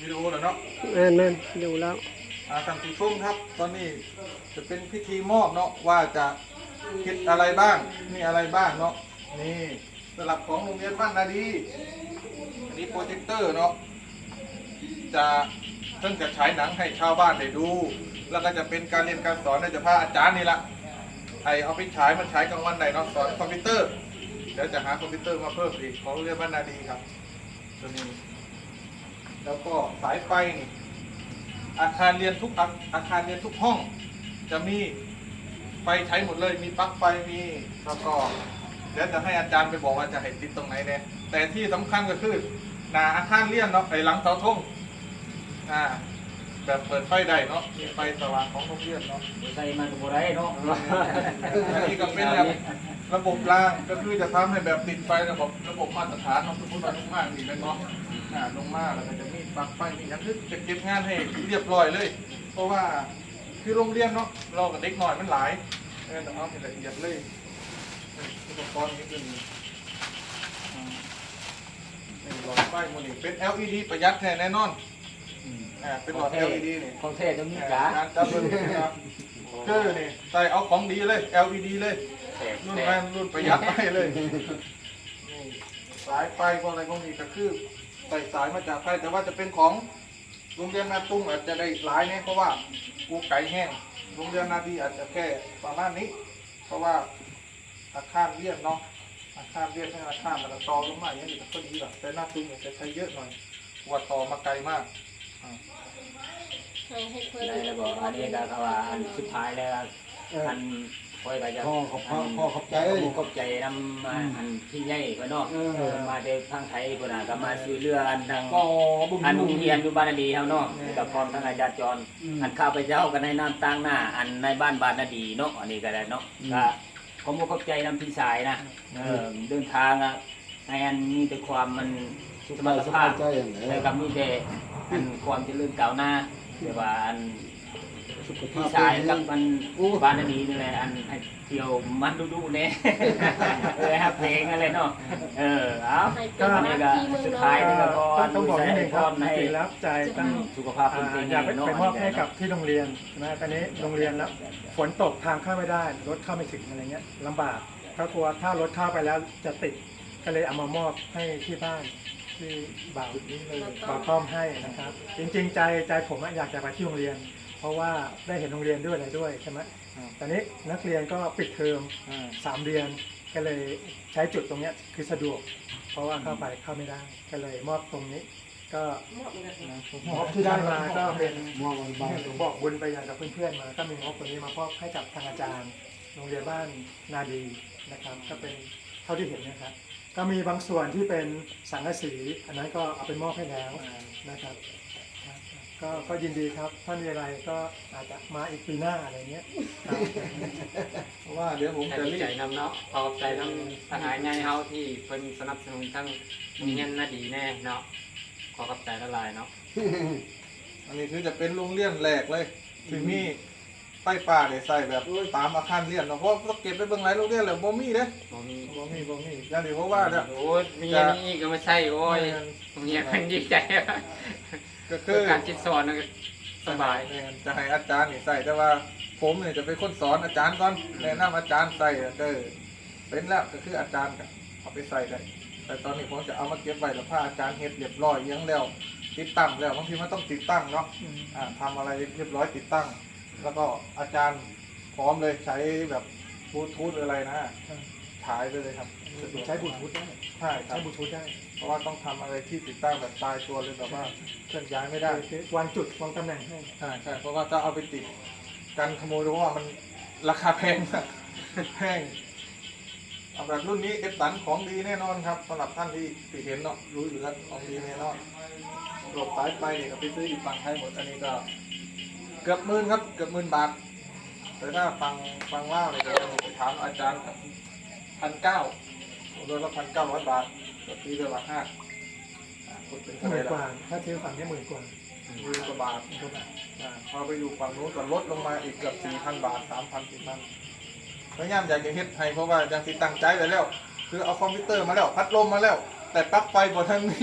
วิดีโอแล้วเนาะแม่นแม่นดูแล้วอ่าท่านผู้ชมครับ ตอนนี้จะเป็นพิธีมอบเนาะว่าจะคิดอะไรบ้างมีอะไรบ้างเนาะนี่สำหรับของโรงเรียนบ้านนาดีอันนี้โปรเจคเตอร์เนาะจะเพิ่งจะฉายหนังให้ชาวบ้านได้ดู แล้วก็จะเป็นการเรียนการสอนในจะพาอาจารย์นี่ละไอเอาไปฉายมันฉายกลางวันไหนเนาะสอนคอมพิวเตอร์เดี๋ยวจะหาคอมพิวเตอร์มาเพิ่มอีกของโรงเรียนบ้านนาดีครับตัวนี้ แล้วก็สายไฟนี่อาคารเรียนทุกอาอาคารเรียนทุกห้อง จะมีไฟใช้หมดเลยมีปลั๊กไฟมีแล้วก็เดี๋ยวจะให้อาจารย์ไปบอกว่าจะให้ติดตรงไหนเนี่ยแต่ที่สำคัญก็คือหนาอาคารเรียนเนาะไอ้หลังเสาธงอ่าแบบเปิดไฟได้เนาะมีไฟสว่างของโรงเรียนเนาะใส่มันก็บ่ได้เนาะอันนี้ก็เป็นแบบ ระบบรางก็คือจะทำให้แบบติดไฟระบบระบบมาตรฐานเนาะสมมติว่าลงมานี่เป็นเนาะอ่าลงมาแล้วก็จะมีปลั๊กไฟมีอย่างคือจะเก็บงานให้เรียบร้อยเลย เพราะว่าคือโรงเรียนเนาะเรากับเด็กหน่อยมันหลายเออต้องเอาให้ละเอียดเลยอุปกรณ์นี้เป็นอ่านี่หลอดไฟมันนี่เป็น LED ประหยัดแท้แน่นอนอ่าเป็นหลอด LED นี่ ของแท้ตรงนี้จ๋าการจับเบิ้ลนะครับคือนี่ใส่เอาของดีเลย LED เลยแต กรุ่นแตแม่กนรุ่นประหยัดไปเลยนี่สายไฟพวกอะไรพวกนี้ก็คือใส่สายมาจากไฟแต่ว่าจะเป็นของโรงเรียนนาตุ้งอาจจะได้หลายเนี่ยเพราะว่ากูไก่แห้งโรงเรียนนาดีอาจจะแค่ประมาณนี้ เพราะว่าอาคารเรียนเนาะอาคารเรียนให้อาคารมันจะต่อลงมาอย่างนี้ก็ดีหรอกแต่หน้าตุ้งเนี่ยจะใช้เยอะหน่อยกว่าต่อมาไกลมากอ่าให้ให้เพื่อนได้แล้วบอกอันนี้ก็เขาว่าอันสุดท้ายแล้วอัน คอยก็จะพ่อขอบพ่อพ่อขอบใจผมขอบใจนำมาอันพี่ใหญ่ก็เนาะเออมาเดินทางไทยพุ่นน่ะก็มาซื้อเรืออันทางก็บุญ อันโรงเรียนอยู่บ้านนาดีเฮาเนาะกับพร้อมทั้งอาจารย์จรอันข้าพเจ้ากันในน้ำตั้งหน้า อันในบ้านบานนาดีเนาะอันนี้ก็ได้เนาะก็ผมก็ขอบใจนำพี่ชายนะเออเดินทางอะให้อันมีแต่ความมันสุขสบายภาสบายพใจอย่างไร แล้วก็มีแต่อันความเจริญก้าวหน้าแต่ว่าอัน สุขภาพี่พชายกับมันบ้านนาดีนี่แหละอันให้เที่ยวมันดูๆเนี่ยเออครับเพลงอะไรเนาะเออเอาให้ก็เป็นอันหนี้น้าก็ที่เมืองสุดนอท้ายนนี่ก็พอต้องต้องบอกนิดนึงครับให้จริงๆแล้วใจตั้งสุขภาพเป็นเพลงอยากไปไปมอบให้กับที่โรงเรียนนะตอนนี้โรงเรียนแล้วฝนตกทางเข้าไม่ได้รถเข้าไม่ถึงอะไรเงี้ยลำบากก็กลัวถ้ารถเข้าไปแล้วจะติดก็เลยเอามามอบให้ที่บ้านที่บ่าวบ่าวต้อมให้นะครับ จริงๆใจใจผมอะอยากจะไปที่โรงเรียนเพ ราะว่าได้เห็นโรงเรียนด้วยอะไรด้วยใช่ไหมตอนนี้นักเรียนก็ปิดเทอมอ่าสามเดือนก็เลยใช้จุดตรงเนี้ยคือสะดวก เพราะว่าเข้าไปเข้าไม่ได้ก็เลยมอบตรงนี้ ก็หมดเลยงบที่ได้มาก็เป็นมองวันบ้านผมบอกบุญไปอย่างกับเพื่อนๆมาก็มีงบตัวนี้มามอบให้กับทางอาจารย์ โรงเรียนบ้านนาดีนะครับ ก็เป็นเท่าที่เห็นนะครับก็มีบางส่วนที่เป็นสังกะสี อันนั้นก็เอาไปมอบให้แล้วนะครับครับ ก็ก็ยินดีครับ ถ้ามีอะไรก็อาจจะมาอีกปีหน้าอะไรเงี้ยครับเพราะว่าเดี๋ยวผมแต่จะดีรีใจบนำเนาะขอบใจนำทหารใหญ่เฮาที่เพิ่นสนับสนุนทั้งโรงเรียนนาดีแน่เนาะขอขอบใจละลายเนาะอันนี้คือจะเป็นโรงเรียนแรกเลยที่มีไฟฟ้าได้ใส่แบบตามอาคารเรียนเนาะเพราะต้องเก็บไปเบิ่งหลายโรงเรียนแล้วบ่มีเด้บ่มีบ่มีบ่มีอย่างที่ผมว่าเนี่ยโอ้ยมีอันนี้ก็ไม่ใช่โอ้ยโรงเรียนเพิ่นดีใจ ก็คืคืออการคิดสอนนะสบายเนี่ยจะให้อาจารย์นี่ใส่แต่ว่าผมเนี่ยจะเป็นคนสอนอาจารย์ก่อนแนะนำอาจารย์ใส่ก็เป็นแล้วก็คืออาจารย์ก็เอาไปใส่ได้แต่ตอนนี้ผมจะเอามาเก็บไว้แล้วพาอาจารย์เฮ็ดเรียบร้อยเอียังแล้ว ติดตั้งแล้วบางทีมันต้องติดตั้งเนาะอ่าทำอะไรเรียบร้อยติดตั้ง แล้วก็อาจารย์พร้อมเลยใช้แบบบลูทูธหรืออะไรนะ ฉายไปเลยครับสะดวกใช้บลูทูธได้ใช่ครัใช้บบลูทูธได้เพราะว่าต้องทำอะไรที่ติดตั้งแบบตายตัวเลยแบบว่าเคลื่อนย้ายไม่ได้คือวางจุดวางตำแหน่งให้ใช่ใช่เพราะว่าถ้าเอาไปติดกันขโมยเพราะว่ามันราคาแพงมากแพงเอาแบบรุ่นนี้เอฟสันของดีแน่นอนครับสำหรับท่านที่ที่เห็นเนาะรู้อยู่แล้วของดีแน่นอนหลบสายไฟเนี่ยก็ไปซื้ออยู่ฝั่งไทยหมดอันนี้ก็ เกือบหมื่นครับ เกือบหมื่นบาทแต่ถ้าฟังฟังเล่าเนี่ยเดี๋ยวผมไปถามอาจารย์ครับ พันเก้าโดยละพันเก้าร้อยบาทก็ตีเดือนละห้าอ่าคุณเป็นหเท่าไหร่มื่นกว่าละถ้าเทียบฝั่งนี้หมื่นกว่าหมื่นกว่าบาท หมื่นกว่าบาทอ่าพอไปอยู่ฝั่งนู้นก็ลดลงมาอีกเกือบสี่พันบาทสามพันสี่พันพยายามอยากจะเฮ็ดให้เพราะว่ายังติดตั้งใจไว้แล้ว คือเอาคอมพิวเตอร์มาแล้ว พัดลมมาแล้ว แต่ปลั๊กไฟบนทันนี้